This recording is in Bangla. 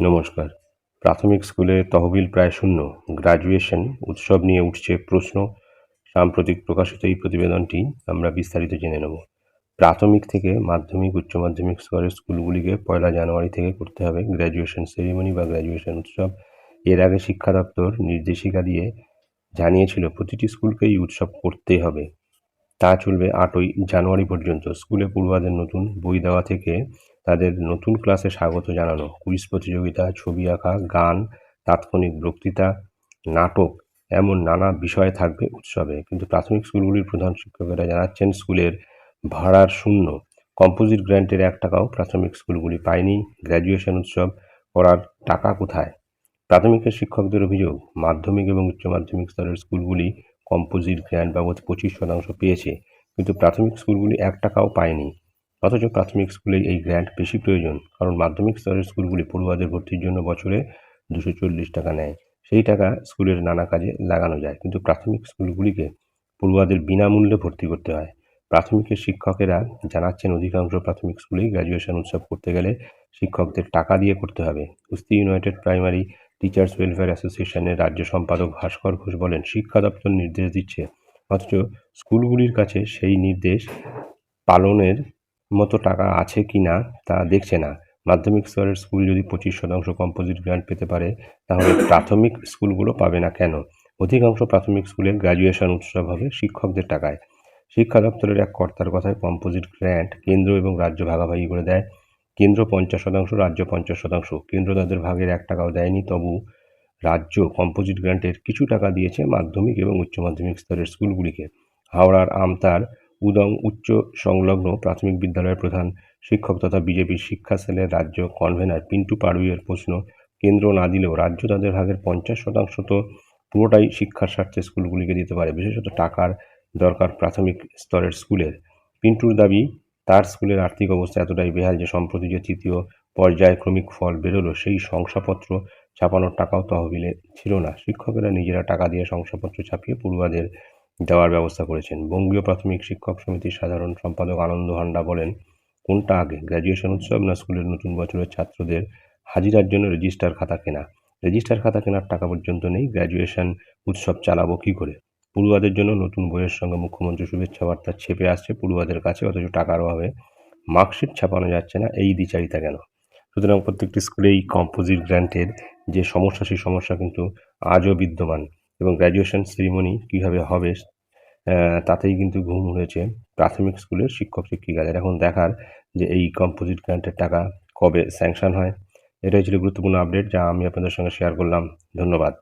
নমস্কার। প্রাথমিক স্কুলে তহবিল প্রায় শূন্য। গ্রাজুয়েশন, উৎসব নিয়ে উঠছে প্রশ্ন। সাম্প্রতিক প্রকাশিত এই প্রতিবেদনটি আমরা বিস্তারিত জেনে নেব। প্রাথমিক থেকে মাধ্যমিক, উচ্চ মাধ্যমিক স্তরের স্কুলগুলিকে পয়লা জানুয়ারি থেকে করতে হবে গ্র্যাজুয়েশন সেরিমনি বা গ্র্যাজুয়েশন উৎসব। এর আগে শিক্ষা দপ্তর নির্দেশিকা দিয়ে জানিয়েছিল, প্রতিটি স্কুলকে এই উৎসব করতেই হবে। তা চলবে আটই জানুয়ারি পর্যন্ত। স্কুলে পড়ুয়াদের নতুন বই দেওয়া থেকে তাদের নতুন ক্লাসে স্বাগত জানানো। কুইজ প্রতিযোগিতা, ছবি আঁকা, গান, তাৎক্ষণিক বক্তৃতা, নাটক এমন নানা বিষয় থাকবে উৎসবে। কিন্তু প্রাথমিক স্কুলগুলির প্রধান শিক্ষকেরা জানাচ্ছেন, স্কুলের ভাড়ার শূন্য। কম্পোজিট গ্র্যান্টের এক টাকাও প্রাথমিক স্কুলগুলি পায়নি। গ্র্যাজুয়েশন উৎসব করার টাকা কোথায়? প্রাথমিকের শিক্ষকদের অভিযোগ, মাধ্যমিক এবং উচ্চ মাধ্যমিক স্তরের স্কুলগুলি কম্পোজিট গ্র্যান্ট বাবদ পঁচিশ শতাংশ পেয়েছে। কিন্তু প্রাথমিক স্কুলগুলি এক টাকাও পায়নি। অথচ প্রাথমিক স্কুলে এই গ্র্যান্ট বেশি প্রয়োজন, কারণ মাধ্যমিক স্তরের স্কুলগুলি পড়ুয়াদের ভর্তির জন্য বছরে দুশো চল্লিশ টাকা নেয়। সেই টাকা স্কুলের নানা কাজে লাগানো যায়, কিন্তু প্রাথমিক স্কুলগুলিকে পড়ুয়াদের বিনামূল্যে ভর্তি করতে হয়। প্রাথমিকের শিক্ষকেরা জানাচ্ছেন, অধিকাংশ প্রাথমিক স্কুলেই গ্র্যাজুয়েশন উৎসব করতে গেলে শিক্ষকদের টাকা দিয়ে করতে হবে। কুস্তি ইউনাইটেড প্রাইমারি টিচার্স ওয়েলফেয়ার অ্যাসোসিয়েশনের রাজ্য সম্পাদক ভাস্কর ঘোষ বলেন, শিক্ষা দপ্তর নির্দেশ দিচ্ছে, অথচ স্কুলগুলির কাছে সেই নির্দেশ পালনের মতো টাকা আছে কি না, তা দেখছে না। মাধ্যমিক স্তরের স্কুল যদি পঁচিশ শতাংশ কম্পোজিট গ্র্যান্ট পেতে পারে, তাহলে প্রাথমিক স্কুলগুলো পাবে না কেন? অধিকাংশ প্রাথমিক স্কুলে গ্র্যাজুয়েশন উৎসব হবে শিক্ষকদের টাকায়। শিক্ষা দপ্তরের এক কর্তার কথায় কম্পোজিট গ্র্যান্ট কেন্দ্র এবং রাজ্য ভাগাভাগি করে দেয়। কেন্দ্র পঞ্চাশ শতাংশ, রাজ্য পঞ্চাশ শতাংশ। কেন্দ্র তাদের ভাগের এক টাকাও দেয়নি, তবু রাজ্য কম্পোজিট গ্র্যান্টের কিছু টাকা দিয়েছে মাধ্যমিক এবং উচ্চ মাধ্যমিক স্তরের স্কুলগুলিকে। হাওড়ার আমতার উদং উচ্চ সংলগ্ন প্রাথমিক বিদ্যালয়ের প্রধান শিক্ষক তথা বিজেপির শিক্ষা সেলের রাজ্য কনভেনার পিন্টু পাড়ুইয়ের প্রশ্ন, কেন্দ্র না দিলেও রাজ্য তাদের ভাগের পঞ্চাশ শতাংশ তো পুরোটাই শিক্ষার স্বার্থে স্কুলগুলিকে দিতে পারে, বিশেষত টাকার দরকার প্রাথমিক স্তরের স্কুলের। পিন্টুর দাবি, তার স্কুলের আর্থিক অবস্থা এতটাই বেহাল যে সম্প্রতি যে তৃতীয় পর্যায়ক্রমিক ফল বেরোলো, সেই শংসাপত্র ছাপানোর টাকাও তহবিলে ছিল না। শিক্ষকেরা নিজেরা টাকা দিয়ে শংসাপত্র ছাপিয়ে পড়ুয়াদের দেওয়ার ব্যবস্থা করেছেন। বঙ্গীয় প্রাথমিক শিক্ষক সমিতির সাধারণ সম্পাদক আনন্দ হান্ডা বলেন, কোনটা আগে গ্র্যাজুয়েশন উৎসব না স্কুলের নতুন বছরের ছাত্রদের হাজিরার জন্য রেজিস্টার খাতা কেনা? রেজিস্টার খাতা কেনার টাকা পর্যন্ত নেই গ্র্যাজুয়েশন উৎসব চালাবো কী করে? পড়ুয়াদের জন্য নতুন বইয়ের সঙ্গে মুখ্যমন্ত্রী শুভেচ্ছা বার্তা ছেপে আসছে পড়ুয়াদের কাছে, অথচ টাকার অভাবে মার্কশিট ছাপানো যাচ্ছে না, এই দ্বিচারিতা কেন? সুতরাং প্রত্যেকটি স্কুলেই কম্পোজিট গ্র্যান্টের যে সমস্যা সেই সমস্যা কিন্তু আজও বিদ্যমান। এবং গ্র্যাজুয়েশন সেরিমনি কীভাবে হবে তাতেই কিন্তু ঘুম উড়েছে প্রাথমিক স্কুলের শিক্ষক শিক্ষিকাদের। এখন দেখার যে এই কম্পোজিট গ্রান্টের টাকা কবে স্যাংশন হয়, এটাই ছিল গুরুত্বপূর্ণ আপডেট যা আমি আপনাদের সঙ্গে শেয়ার করলাম। ধন্যবাদ।